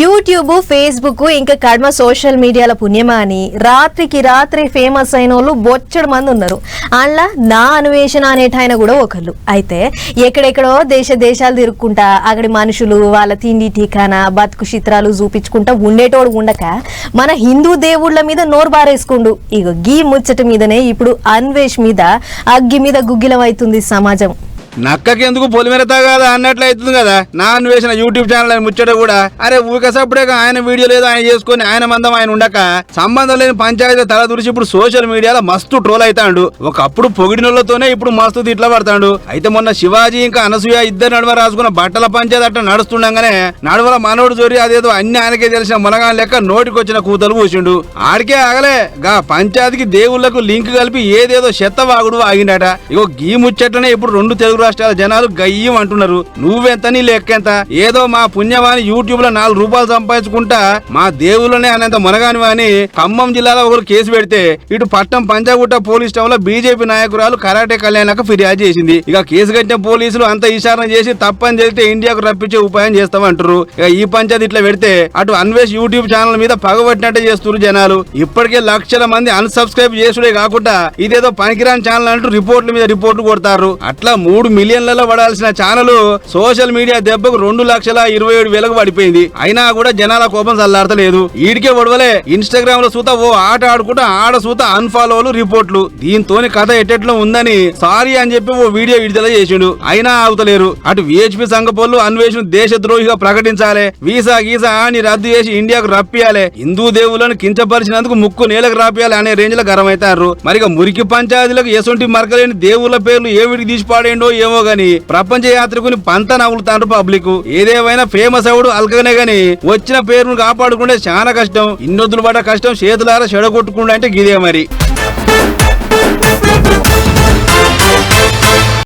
YouTube Facebook ఇంకా కడమ social మీడియాల పుణ్యమా అని రాత్రికి రాత్రి ఫేమస్ అయిన వాళ్ళు బొచ్చడు మంది ఉన్నారు. అందులో నా అన్వేషణ అనేటైన కూడా ఒకళ్ళు. అయితే ఎక్కడెక్కడో దేశ దేశాలు తిరుక్కుంటా అక్కడి మనుషులు వాళ్ళ తిండి ఠికానా బతుకు చిత్రాలు చూపించుకుంటా ఉండేటోడు ఉండక మన హిందూ దేవుళ్ళ మీద నోరు బారేసుకుండు. ఇక గీ ముచ్చట మీదనే ఇప్పుడు అన్వేష్ మీద అగ్గి మీద గుగ్గిలం అవుతుంది సమాజం. నక్కకి ఎందుకు పొలిమేర కదా అన్నట్లు అవుతుంది కదా? నా అన్వేషణ యూట్యూబ్ ఛానల్ అని ముచ్చట కూడా. అరే ఊకసప్పుడే ఆయన వీడియో లేదు ఆయన చేసుకొని ఆయన మందం ఆయన ఉండక. సంబంధం లేని పంచాయతీ తల దురిచి ఇప్పుడు సోషల్ మీడియాలో మస్తు ట్రోల్ అవుతాడు ఒకప్పుడు పొగిడినోళ్ళతోనే ఇప్పుడు మస్తు తిట్ల పడతాడు. అయితే మొన్న శివాజీ ఇంకా అనసూయ ఇద్దరు నడుమ రాసుకున్న బట్టల పంచాయతీ అట్ట నడుస్తుండగానే నడువల మనోడు జోరి అదేదో అన్ని ఆయనకే తెలిసిన మునగా లెక్క నోటికొచ్చిన కూతలు పూసిండు. ఆడికే ఆగలే. గా పంచాయతీకి దేవుళ్ళకు లింక్ కలిపి ఏదేదో చెత్త వాగుడు ఆగిండట ఇగో గీ ముచ్చట్లనే ఇప్పుడు రెండు తెలుగు రాష్ట్రాల జనాలు గయ్యం అంటున్నారు. నువ్వెంత నీ లెక్కెంత? ఏదో మా పుణ్యవాణి యూట్యూబ్లో నాలుగు రూపాయలు సంపాదించుకుంటా మా దేవుళ్ళనే అనేంత మునగాని వాని ఖమ్మం జిల్లాలో ఒకరు కేసు పెడితే ఇటు పట్నం పంజాగుట్ట పోలీస్ స్టేషన్లో బీజేపీ నాయకురాలు కరాటే కళ్యాణకు ఫిర్యాదు చేసింది. ఇక కేసు కట్టిన పోలీసులు అంత ఇషారం చేసి తప్పని చేస్తే ఇండియాకు రప్పించే ఉపాయం చేస్తామంటారు ఇక ఈ పంచాయతీ ఇట్లా పెడితే అటు అన్వేష్ యూట్యూబ్ ఛానల్ మీద పగబట్టినట్టే చేస్తున్నారు జనాలు. ఇప్పటికే లక్షల మంది అన్సబ్స్క్రైబ్ చేసుడే కాకుండా ఇదేదో పనికిరాని ఛానల్ అంటూ రిపోర్ట్ల మీద రిపోర్ట్లు కొడతారు అట్లా మూడు మిలియన్లలో పడాల్సిన ఛానల్ సోషల్ మీడియా దెబ్బకు రెండు లక్షల ఇరవై ఏడు వేలకు పడిపోయింది. అయినా కూడా జనాల కోపం చల్లారతలేదు. ఈడికే ఒడవలే. ఇన్స్టాగ్రామ్లో సూత ఓ ఆట ఆడుకుంటూ ఆడ సూత అన్ఫాలోలు రిపోర్ట్లు దీంతోని కథ ఎట్టెట్లో ఉందని సారీ అని చెప్పి ఓ వీడియో విడుదల చేసిండు. అయినా ఆగుతలేరు. అటు విహెచ్పి సంఘపోళ్ళు అన్వేషణ దేశద్రోహిగా ప్రకటించాలి. వీసా గీసా అని రద్దు చేసి ఇండియాకు రప్పియాలి. హిందూ దేవులను కించపరిచినందుకు ముక్కు నేలకు రాపియాలి అనే రేంజ్లో గరం అవుతారు మరి మురికి పంచాయతీలకు ఎసొంటి మరకలేని దేవుళ్ళ పేర్లు ఏమిటికి తీసి పాడేండో ఏమో గాని ప్రపంచ యాత్రికుని పంత నవ్వులుతారు పబ్లిక్. ఏదేమైనా ఫేమస్ అవుడు అల్కనే గాని వచ్చిన పేరును కాపాడుకుంటే చాలా కష్టం. ఇన్నొద్దులు పడ్డ కష్టం చేతులారా చెడగొట్టుకుండా అంటే గిదే మరి.